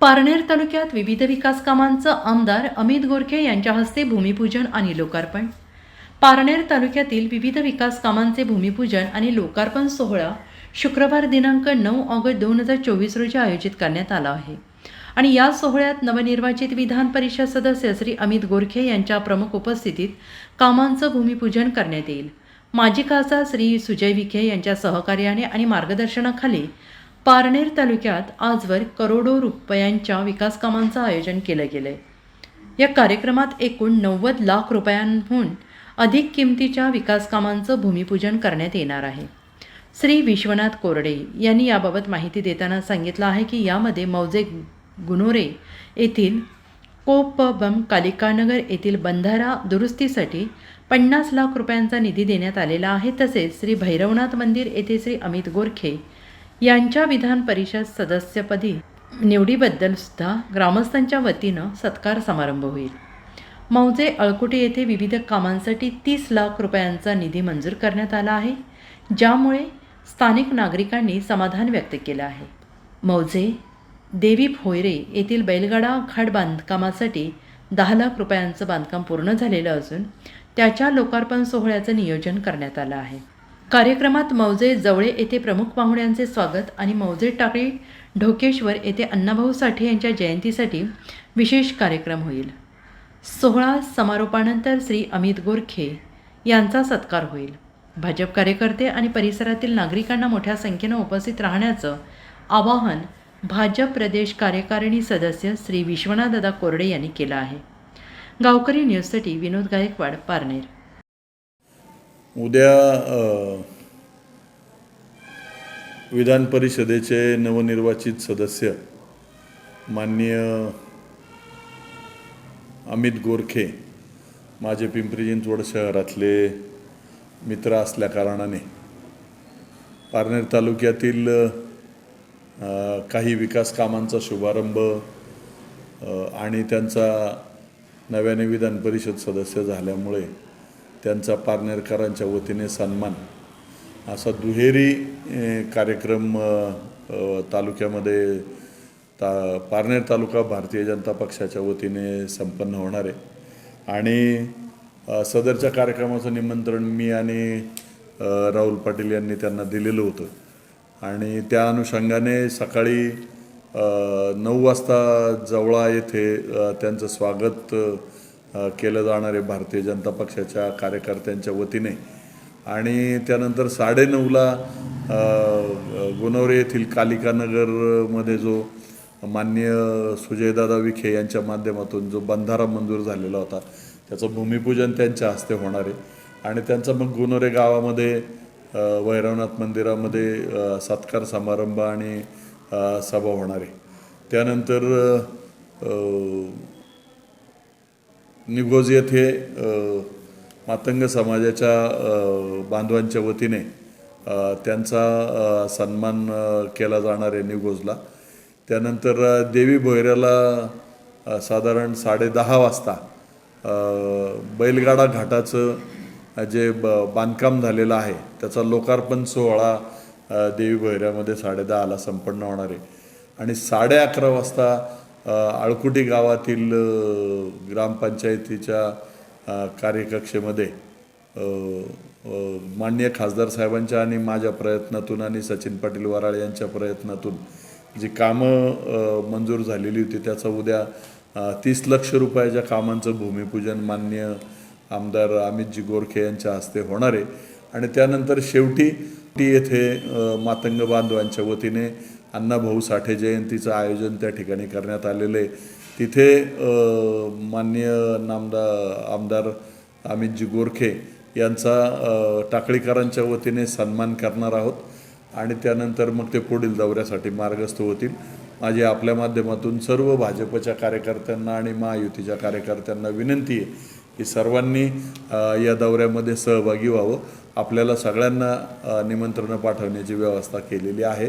पारनेर तालुक्यात विविध विकास कामांचं आमदार अमित गोरखे यांच्या हस्ते भूमिपूजन आणि लोकार्पण. पारनेर तालुक्यातील विविध विकास कामांचे भूमिपूजन आणि लोकार्पण सोहळा शुक्रवार दिनांक नऊ ऑगस्ट दोन हजार चोवीस रोजी आयोजित करण्यात आला आहे. आणि या सोहळ्यात नवनिर्वाचित विधान परिषद सदस्य श्री अमित गोरखे यांच्या प्रमुख उपस्थितीत कामांचं भूमिपूजन करण्यात येईल. माजी खासदार श्री सुजय विखे यांच्या सहकार्याने आणि मार्गदर्शनाखाली पारनेर तालुक्यात आजवर करोडो रुपयांच्या विकासकामांचं आयोजन केलं गेलं आहे या कार्यक्रमात एकूण नव्वद लाख रुपयांहून अधिक किमतीच्या विकासकामांचं भूमिपूजन करण्यात येणार आहे. श्री विश्वनाथ कोरडे यांनी याबाबत माहिती देताना सांगितलं आहे की यामध्ये मौजे गुनोरे येथील कोपबम कालिकानगर येथील बंधारा दुरुस्तीसाठी पन्नास लाख रुपयांचा निधी देण्यात आलेला आहे. तसेच श्री भैरवनाथ मंदिर येथे श्री अमित गोरखे यांच्या विधान परिषद सदस्यपदी निवडीबद्दल सुद्धा ग्रामस्थांच्या वतीनं सत्कार समारंभ होईल. मौजे अळकुटे येथे विविध कामांसाठी तीस लाख रुपयांचा निधी मंजूर करण्यात आला आहे ज्यामुळे स्थानिक नागरिकांनी समाधान व्यक्त केलं आहे. मौजे देवी भोयरे येथील बैलगाडा घाट बांधकामासाठी दहा लाख रुपयांचं बांधकाम पूर्ण झालेलं असून त्याच्या लोकार्पण सोहळ्याचं नियोजन करण्यात आलं आहे. कार्यक्रमात मौजे जवळे येथे प्रमुख पाहुण्यांचे स्वागत आणि मौजे टाकळी ढोकेश्वर येथे अण्णाभाऊ साठे यांच्या जयंतीसाठी विशेष कार्यक्रम होईल. सोहळा समारोपानंतर श्री अमित गोरखे यांचा सत्कार होईल. भाजप कार्यकर्ते आणि परिसरातील नागरिकांना मोठ्या संख्येनं उपस्थित राहण्याचं आवाहन भाजप प्रदेश कार्यकारिणी सदस्य श्री विश्वनाथदादा कोरडे यांनी केलं आहे. गावकरी न्यूजसाठी विनोद गायकवाड पारनेर. उद्या विधान परिषदेचे नवनिर्वाचित सदस्य माननीय अमित गोरखे माझे पिंपरी चिंचवड शहरातले मित्र असल्याकारणाने पारनेर तालुक्यातील काही विकास कामांचा शुभारंभ आणि त्यांचा नव्याने विधान परिषद सदस्य झाल्यामुळे त्यांचा पारनेरकरांच्या वतीने सन्मान. असा दुहेरी कार्यक्रम तालुक्यामध्ये ता पारनेर तालुका भारतीय जनता पक्षाच्या वतीने संपन्न होणार आहे. आणि सदरच्या कार्यक्रमाचं निमंत्रण मी आणि राहुल पाटील यांनी त्यांना दिलेलं होतं. आणि त्या अनुषंगाने सकाळी नऊ वाजता जवळा येथे त्यांचं स्वागत केलं जाणारे भारतीय जनता पक्षाच्या कार्यकर्त्यांच्या वतीने. आणि त्यानंतर साडेनऊला अ, गुणवरे येथील कालिकानगरमध्ये जो माननीय सुजयदादा विखे यांच्या माध्यमातून जो बंधारा मंजूर झालेला होता त्याचं भूमिपूजन त्यांच्या हस्ते होणार आहे. आणि त्यांचा मग गुणवरे गावामध्ये वैरवनाथ भैरवनाथ मंदिरामध्ये सत्कार समारंभ आणि सभा होणार आहे. त्यानंतर निगोज येथे मातंग समाजाच्या बांधवांच्या वतीने त्यांचा सन्मान केला जाणार आहे निगोजला त्यानंतर देवी भोयऱ्याला साधारण साडेदहा वाजता बैलगाडा घाटाचं जे ब बांधकाम झालेलं आहे त्याचा लोकार्पण सोहळा देवी भोयऱ्यामध्ये साडेदहाला संपन्न होणार आहे. आणि साडे अकरा वाजता आळकुटी गावातील ग्रामपंचायतीच्या कार्यकक्षेमध्ये माननीय खासदार साहेबांच्या आणि माझ्या प्रयत्नातून आणि सचिन पाटील वराळ यांच्या प्रयत्नातून जी कामं मंजूर झालेली होती त्याचा उद्या तीस लक्ष रुपयाच्या कामांचं भूमिपूजन मान्य आमदार अमितजी गोरखे यांच्या हस्ते होणार आहे. आणि त्यानंतर शेवटी टी येथे मातंग बांधवांच्या वतीने अण्णाभाऊ साठे जयंतीचं आयोजन त्या ठिकाणी करण्यात आलेलं आहे. तिथे मान्य माननीय नामदा आमदार अमितजी गोरखे यांचा टाकळीकरांच्या वतीने सन्मान करणार आहोत. आणि त्यानंतर मग ते पुढील दौऱ्यासाठी मार्गस्थ होतील. माझी आपल्या माध्यमातून सर्व भाजपच्या कार्यकर्त्यांना आणि महायुतीच्या कार्यकर्त्यांना विनंती आहे की सर्वांनी या दौऱ्यामध्ये सहभागी व्हावं. आपल्याला सगळ्यांना निमंत्रणं पाठवण्याची व्यवस्था केलेली आहे.